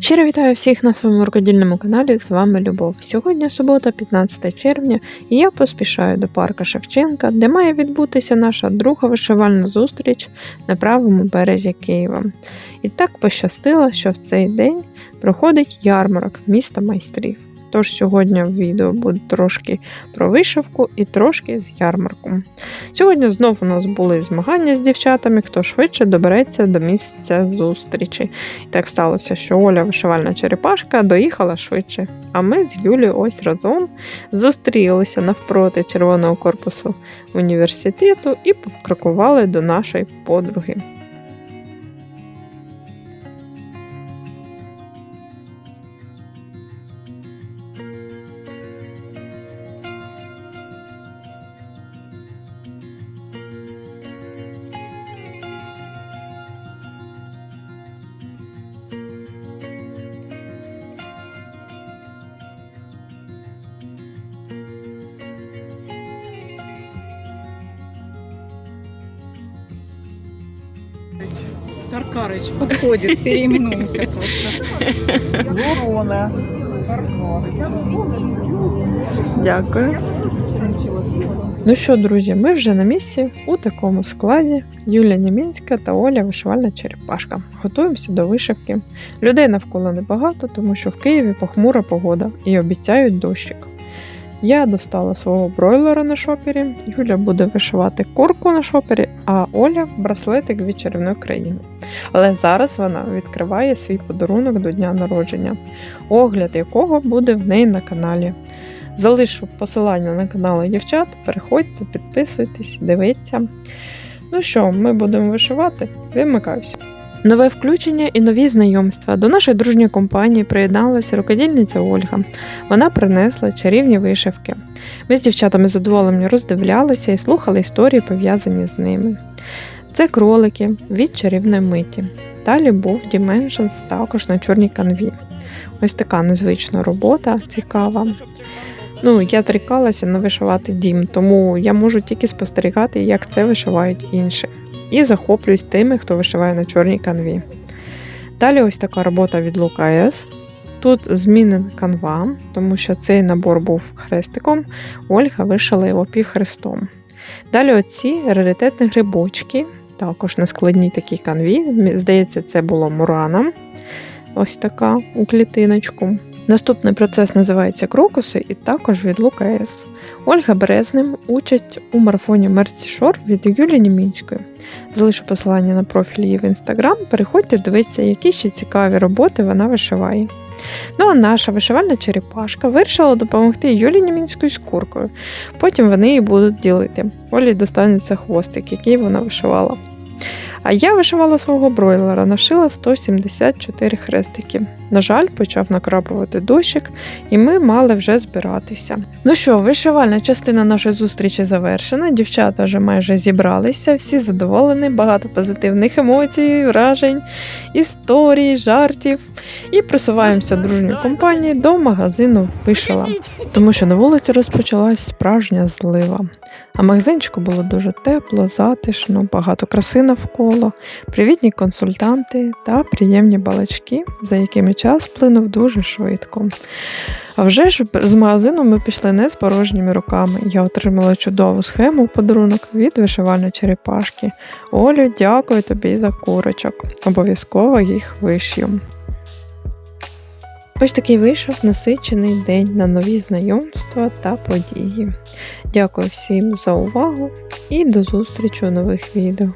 Щиро вітаю всіх на своєму рукодільному каналі. З вами Любов. Сьогодні субота, 15 червня, і я поспішаю до парка Шевченка, де має відбутися наша друга вишивальна зустріч на правому березі Києва. І так пощастило, що в цей день проходить ярмарок міста майстрів. Тож сьогодні в відео буде трошки про вишивку і трошки з ярмарку. Сьогодні знову у нас були змагання з дівчатами, хто швидше добереться до місця зустрічі. І так сталося, що Оля вишивальна черепашка доїхала швидше. А ми з Юлією ось разом зустрілися навпроти червоного корпусу університету і покрокували до нашої подруги. Таркарыч подходит, переименуемся просто. Ворона. Дякую. Ну що, друзі, ми вже на місці у такому складі. Юля Німінська та Оля вишивальна черепашка. Готуємося до вишивки. Людей навколо небагато, тому що в Києві похмура погода і обіцяють дощик. Я достала свого бройлера на шопері, Юля буде вишивати курку на шопері, а Оля браслетик від чарівної країни. Але зараз вона відкриває свій подарунок до дня народження, огляд якого буде в неї на каналі. Залишу посилання на канали дівчат, переходьте, підписуйтесь, дивіться. Ну що, ми будемо вишивати? Вимикаюся. Нове включення і нові знайомства. До нашої дружньої компанії приєдналася рукодільниця Ольга. Вона принесла чарівні вишивки. Ми з дівчатами задоволені роздивлялися і слухали історії, пов'язані з ними. Це кролики від чарівної миті. Далі був Dimensions також на чорній канві. Ось така незвична робота, цікава. Ну, я зрікалася не вишивати дім, тому я можу тільки спостерігати, як це вишивають інші. І захоплююсь тими, хто вишиває на чорній канві. Далі ось така робота від Лука Тут змінена канва, тому що цей набор був хрестиком, Ольга вишила його півхрестом. Далі оці раритетні грибочки, також на складній такій канві. Здається, це було Мурана. Ось така у клітиночку. Наступний процес називається Крокуси і також від Лука С. Ольга бере з ним участь у марафоні Мерці Шор від Юлії Німінської. Залишу посилання на профіль її в інстаграм. Переходьте, дивіться, які ще цікаві роботи вона вишиває. Ну а наша вишивальна черепашка вирішила допомогти Юлії Німінської з куркою. Потім вони її будуть ділити. Олі достанеться хвостик, який вона вишивала. А я вишивала свого бройлера, нашила 174 хрестики. На жаль, почав накрапувати дощик, і ми мали вже збиратися. Ну що, вишивальна частина нашої зустрічі завершена. Дівчата вже майже зібралися, всі задоволені, багато позитивних емоцій, вражень, історій, жартів. І просуваємося дружньою компанією до магазину вишила, тому що на вулиці розпочалась справжня злива. А магазинчику було дуже тепло, затишно, багато краси навколо, привітні консультанти та приємні балачки, за якими час плинув дуже швидко. А вже ж з магазину ми пішли не з порожніми руками. Я отримала чудову схему в подарунок від вишивальної черепашки. Олю, дякую тобі за курочок. Обов'язково їх вишью. Ось такий вийшов насичений день на нові знайомства та події. Дякую всім за увагу і до зустрічі у нових відео.